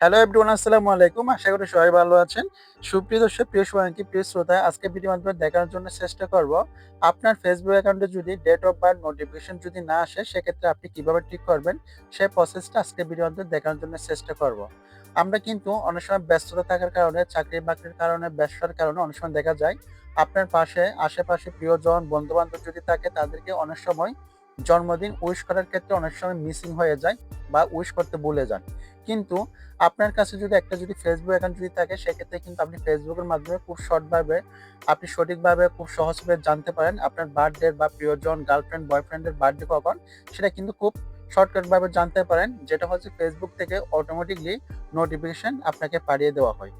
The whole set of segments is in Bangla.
হ্যালো এভরিওয়ান আসসালামু আলাইকুম। আশা করি সবাই ভালো আছেন। সুপ্রিয় দর্শক, প্রিয় সবাইকে, প্রিয় শ্রোতা, আজকে ভিডিও মাধ্যমে দেখানোর জন্য চেষ্টা করব আপনার ফেসবুক অ্যাকাউন্টে যদি ডেট অফ বার্থ নোটিফিকেশন যদি না আসে, সেক্ষেত্রে আপনি কীভাবে ঠিক করবেন? সেই প্রসেসটা আজকে ভিডিও মাধ্যমে দেখানোর জন্য চেষ্টা করব। আমরা কিন্তু অনেক সময় ব্যস্ততা থাকার কারণে, চাকরি বাকরির কারণে, ব্যবসার কারণে অনেক সময় দেখা যায়, আপনার পাশে, আশেপাশে প্রিয়জন বন্ধু বান্ধব যদি থাকে, তাদেরকে অনেক সময় জন্মদিন উইশ করার ক্ষেত্রে অনেক সময় মিসিং হয়ে যায় বা উইশ করতে ভুলে যান। কিন্তু আপনার কাছে যদি একটা যদি ফেসবুক অ্যাকাউন্ট যদি থাকে, সেক্ষেত্রে কিন্তু আপনি ফেসবুকের মাধ্যমে খুব শর্টভাবে আপনি সঠিকভাবে খুব সহজভাবে জানতে পারেন আপনার বার্থডে বা প্রিয়জন গার্লফ্রেন্ড বয়ফ্রেন্ডের বার্থডে কখন, সেটা কিন্তু খুব শর্টকাটভাবে জানতে পারেন, যেটা হচ্ছে ফেসবুক থেকে অটোমেটিকলি নোটিফিকেশন আপনাকে পাঠিয়ে দেওয়া হয়।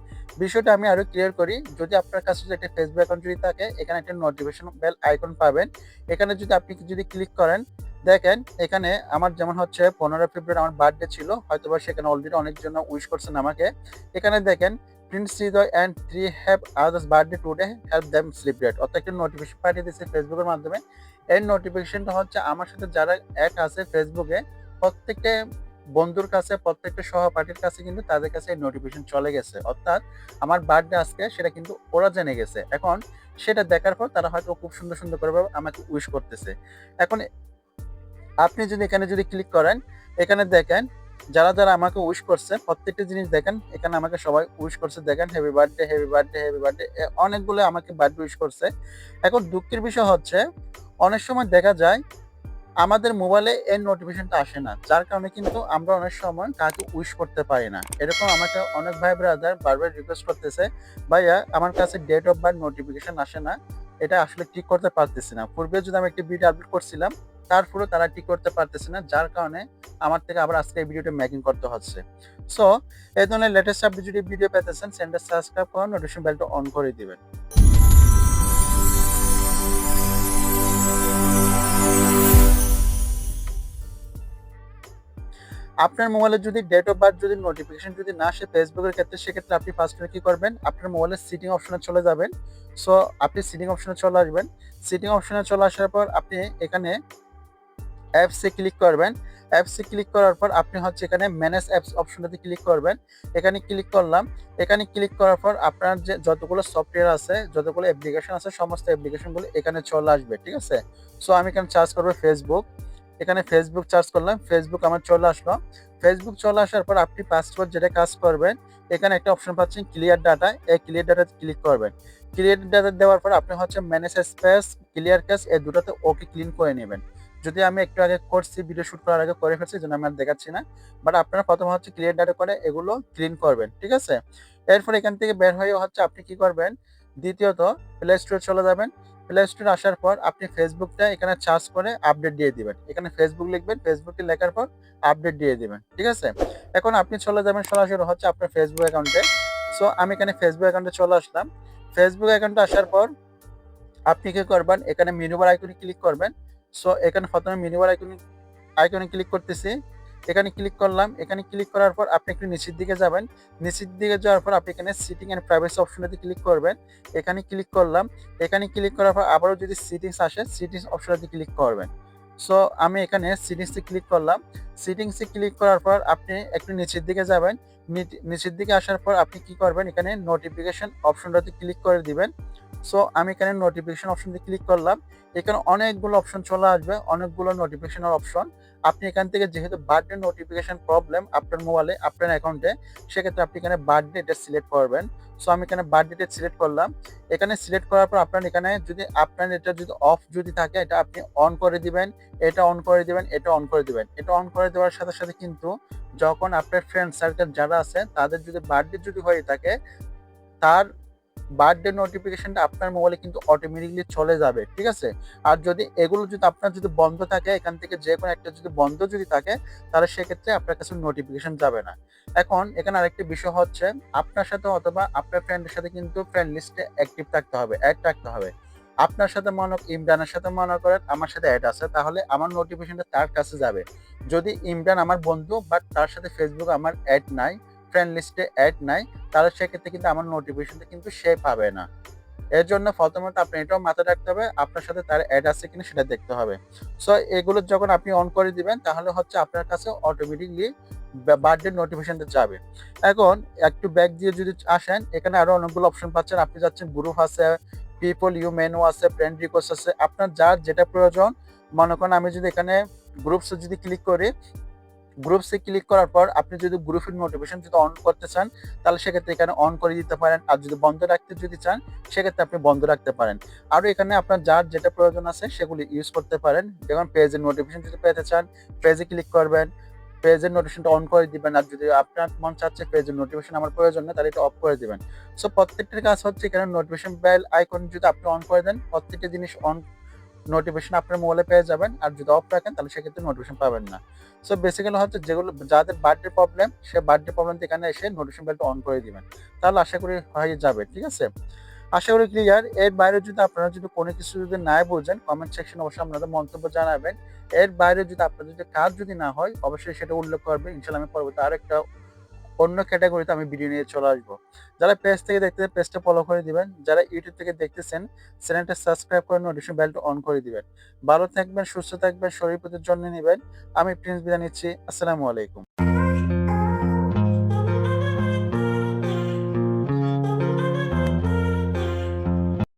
বিষয়টা আমি আরও ক্লিয়ার করি। যদি আপনার কাছে যদি একটা ফেসবুক অ্যাকাউন্ট যদি থাকে, এখানে একটা নোটিফিকেশন বেল আইকন পাবেন। এখানে যদি আপনি যদি ক্লিক করেন, দেখেন এখানে আমার যেমন হচ্ছে পনেরো ফেব্রুয়ারি আমার বার্থডে ছিল হয়তো বা সেখানে অলরেডি অনেকজন উইশ করছেন আমাকে। এখানে দেখেন Prince Hridoy and three have others birthday today help them celebrate অর্থাৎ একটা নোটিফিকেশন পাঠিয়ে দিচ্ছে ফেসবুকের মাধ্যমে। এই নোটিফিকেশনটা হচ্ছে আমার সাথে যারা অ্যাড আছে ফেসবুকে প্রত্যেকটা বন্ধুর কাছে, প্রত্যেকটা সহপাঠীর কাছে কিন্তু তাদের কাছে এই নোটিফিকেশন চলে গেছে। অর্থাৎ আমার বার্থডে আজকে, সেটা কিন্তু ওরা জেনে গেছে। এখন সেটা দেখার পর তারা হয়তো খুব সুন্দর সুন্দর করে আমাকে উইশ করতেছে। এখন আপনি যদি এখানে যদি ক্লিক করেন, এখানে দেখেন, যারা যারা আমাকে উইশ করছে, প্রত্যেকটা জিনিস দেখেন, এখানে আমাকে সবাই উইশ করছে, দেখেন happy birthday happy birthday happy birthday অনেকগুলো আমাকে বার্থডে উইশ করছে। এখন দুঃখের বিষয় হচ্ছে, অনেক সময় দেখা যায় আমাদের মোবাইলে এর নোটিফিকেশনটা আসে না। যার কারণে কিন্তু আমরা অনেক সময় কাউকে উইশ করতে পারি না। এরকম আমাকে অনেক ভাই ব্রাদার বারবার রিকোয়েস্ট করতেছে, ভাইয়া, আমার কাছে ডেট অফ বার্থ নোটিফিকেশন আসে না। এটা আসলে ঠিক করতে পারতেছি না। পূর্বে যদি আমি একটি ভিডিও আপলোড করছিলাম, তারপরেও তারা ঠিক করতে পারতেছে না, যার কারণে আমার থেকে আবার আজকে এই ভিডিওটা মেকিং করতে হচ্ছে। সো এই ধরনের লেটেস্ট আপডেট যদি ভিডিও পেতেছেন চ্যানেলটা সাবস্ক্রাইব করুন নোটিফিকেশন বেলটা অন করে দিবেন। আপনার মোবাইলে যদি ডেট অফ বার্থ যদি নোটিফিকেশন যদি না আসে ফেসবুকের ক্ষেত্রে, সেক্ষেত্রে আপনি ফার্স্টে কি করবেন? আপনার মোবাইলের সিটিং অপশনে চলে যাবেন। সো আপনি সিটিং অপশনে চলে আসবেন। সিটিং অপশনে চলে আসার পর আপনি এখানে অ্যাপসে ক্লিক করবেন। অ্যাপসে ক্লিক করার পর আপনি হচ্ছে এখানে ম্যানেজ অ্যাপস অপশনটাতে ক্লিক করবেন। এখানে ক্লিক করলাম। এখানে ক্লিক করার পর আপনার যে যতগুলো সফটওয়্যার আছে, যতগুলো অ্যাপ্লিকেশন আছে, সমস্ত অ্যাপ্লিকেশনগুলো এখানে চলে আসবে, ঠিক আছে? সো আমি এখানে চার্জ করব ফেসবুক এখানে ফেসবুক চার্জ করলাম ফেসবুক আমার চলে আসলো। ফেসবুক চলে আসার পর আপনি পাসওয়ার্ড যেটা কাজ করবেন, এখানে একটা অপশন পাচ্ছেন ক্লিয়ার ডাটা এই ক্লিয়ার ডাটা ক্লিক করবেন। ক্লিয়ার ডাটা দেওয়ার পর আপনি হচ্ছে ম্যানেজ স্পেস ক্লিয়ার ক্যাশ এই দুটোতে ওকে ক্লিন করে নেবেন। যদি আমি একটু আগে করছি ভিডিও শুট করার আগে করে ফেলছি যেন আমি আর দেখাচ্ছি না। বাট আপনারা প্রথমে হচ্ছে ক্লিয়ার ডাটা করে এগুলো ক্লিন করবেন, ঠিক আছে? এরপর এখান থেকে বের হয়ে হচ্ছে আপনি কি করবেন? দ্বিতীয়ত প্লে স্টোরে চলে যাবেন। প্লে স্টোরে আসার পর আপনি ফেসবুকটা এখানে চার্জ করে আপডেট দিয়ে দিবেন। এখানে ফেসবুক লিখবেন ফেসবুকে লেখার পর আপডেট দিয়ে দিবেন, ঠিক আছে? এখন আপনি চলে যাবেন সরাসরি হচ্ছে আপনার ফেসবুক অ্যাকাউন্টে সো আমি এখানে ফেসবুক অ্যাকাউন্টে চলে আসলাম। ফেসবুক অ্যাকাউন্টে আসার পর আপনি কি করবেন? এখানে মেনুবার আইকনে ক্লিক করবেন। সো এখানে প্রথমে মেনুবার আইকনে আইকনে ক্লিক করতেছি। এখানে ক্লিক করলাম। এখানে ক্লিক করার পর আপনি একটু নিচের দিকে যাবেন। নিচের দিকে যাওয়ার পর আপনি এখানে সিটিং অ্যান্ড প্রাইভেসি অপশনটাতে ক্লিক করবেন। এখানে ক্লিক করলাম। এখানে ক্লিক করার পর আবারও যদি সিটিংস আসে সিটিংস অপশনটাতে ক্লিক করবেন। সো আমি এখানে সিটিংসে ক্লিক করলাম। সিটিংসে ক্লিক করার পর আপনি একটু নিচের দিকে যাবেন। নিচের দিকে আসার পর আপনি কি করবেন? এখানে নোটিফিকেশন অপশনটাতে ক্লিক করে দিবেন। সো আমি এখানে নোটিফিকেশন অপশনতে ক্লিক করলাম। এখানে অনেকগুলো অপশন চলে আসবে। অনেকগুলো নোটিফিকেশনের অপশন আপনি এখান থেকে যেহেতু বার্থডে নোটিফিকেশন প্রবলেম আপনার মোবাইলে আপনার অ্যাকাউন্টে সেক্ষেত্রে আপনি এখানে বার্থডে এটা সিলেক্ট করবেন। সো আমি এখানে বার্থডেটা সিলেক্ট করলাম। এখানে সিলেক্ট করার পর আপনার এখানে যদি, আপনার এটা যদি অফ যদি থাকে, এটা আপনি অন করে দিবেন, এটা অন করে দিবেন, এটা অন করে দিবেন। এটা অন করে দেওয়ার সাথে সাথে কিন্তু যখন আপনার ফ্রেন্ড সার্কেল যারা আছে, তাদের যদি বার্থডে যদি হয়ে থাকে, তার বার্থডে নোটিফিকেশনটা আপনার মোবাইলে কিন্তু অটোমেটিকলি চলে যাবে, ঠিক আছে? আর যদি এগুলো যদি আপনার যদি বন্ধ থাকে, এখান থেকে যে কোনো একটা যদি বন্ধ যদি থাকে, তাহলে সেক্ষেত্রে আপনার কাছে নোটিফিকেশন যাবে না। এখন এখানে আরেকটি বিষয় হচ্ছে, আপনার সাথে অথবা আপনার ফ্রেন্ডের সাথে কিন্তু ফ্রেন্ড লিস্টে অ্যাক্টিভ থাকতে হবে অ্যাড থাকতে হবে। আপনার সাথে মনে ইমরানের সাথে মনে করেন, আমার সাথে অ্যাড আছে, তাহলে আমার নোটিফিকেশনটা তার কাছে যাবে। যদি ইমরান আমার বন্ধু বাট তার সাথে ফেসবুক আমার অ্যাড নাই ফ্রেন্ড লিস্টে অ্যাড নাই তাহলে সেক্ষেত্রে কিন্তু আমার নোটিফিকেশনটা কিন্তু সে পাবে না। এর জন্য প্রথমত আপনি এটাও মাথায় রাখতে হবে, আপনার সাথে তার অ্যাড আছে কিনা সেটা দেখতে হবে। সো এগুলো যখন আপনি অন করে দিবেন, তাহলে হচ্ছে আপনার কাছে অটোমেটিকলি বার্থডে নোটিফিকেশনটা যাবে। এখন একটু ব্যাক দিয়ে যদি আসেন, এখানে আরও অনেকগুলো অপশন পাচ্ছেন। আপনি যাচ্ছেন গ্রুপ আছে পিপল ইউ মেনু আছে ফ্রেন্ড রিকোয়েস্ট আছে। আপনার যার যেটা প্রয়োজন, মনে করেন আমি যদি এখানে গ্রুপসে যদি ক্লিক করি গ্রুপসে ক্লিক করার পর আপনি যদি গ্রুপের নোটিফিকেশন যদি অন করতে চান, তাহলে সেক্ষেত্রে এখানে অন করে দিতে পারেন। আর যদি বন্ধ রাখতে যদি চান, সেক্ষেত্রে আপনি বন্ধ রাখতে পারেন। আর এখানে আপনার যার যেটা প্রয়োজন আছে, সেগুলি ইউজ করতে পারেন। যেমন পেজের নোটিফিকেশন যদি পেতে চান পেজে ক্লিক করবেন। পেজের নোটিফিকেশনটা অন করে দিবেন। আর যদি আপনার মন চাচ্ছে পেজের নোটিফিকেশন আমার প্রয়োজন নেই, তাহলে এটা অফ করে দিবেন। সো প্রত্যেকটার কাজ হচ্ছে এখানে নোটিফিকেশন বেল আইকন যদি আপনি অন করে দেন, প্রত্যেকটা জিনিস অন নোটিফিকেশন আপনার মোবাইলে পেয়ে যাবেন। আর যদি অফ রাখেন, তাহলে সেক্ষেত্রে নোটিফিকেশন পাবেন না। সো বেসিক্যালি হচ্ছে যেগুলো যাদের বার্থডে প্রবলেম সে বার্থডে প্রবলেম এখানে এসে নোটিফিকেশন বেলটা অন করে দিবেন। তাহলে আশা করি হয়ে যাবে, ঠিক আছে? আশা করি ক্লিয়ার এর বাইরে যদি আপনারা যদি কোনো কিছু যদি না বোঝেন কমেন্ট সেকশন অবশ্যই আপনাদের মন্তব্য জানাবেন। এর বাইরে যদি আপনাদের যদি কাজ যদি না হয়, অবশ্যই সেটা উল্লেখ করবেন। ইনশাল্লাহ আমি পরবর্তী আরেকটা অন্য ক্যাটাগরিতে আমি ভিডিও নিয়ে চলে আসব। যারা পেজ থেকে দেখতে পেজটা ফলো করে দিবেন। যারা ইউটিউব থেকে দেখতেছেন চ্যানেলটা সাবস্ক্রাইব করে নোটিফিকেশন বেলটা অন করে দিবেন। ভালো থাকবেন, সুস্থ থাকবেন, শরীর প্রতির যত্ন নেবেন। আমি প্রিন্স বিদা নিচ্ছি। আসসালামু আলাইকুম।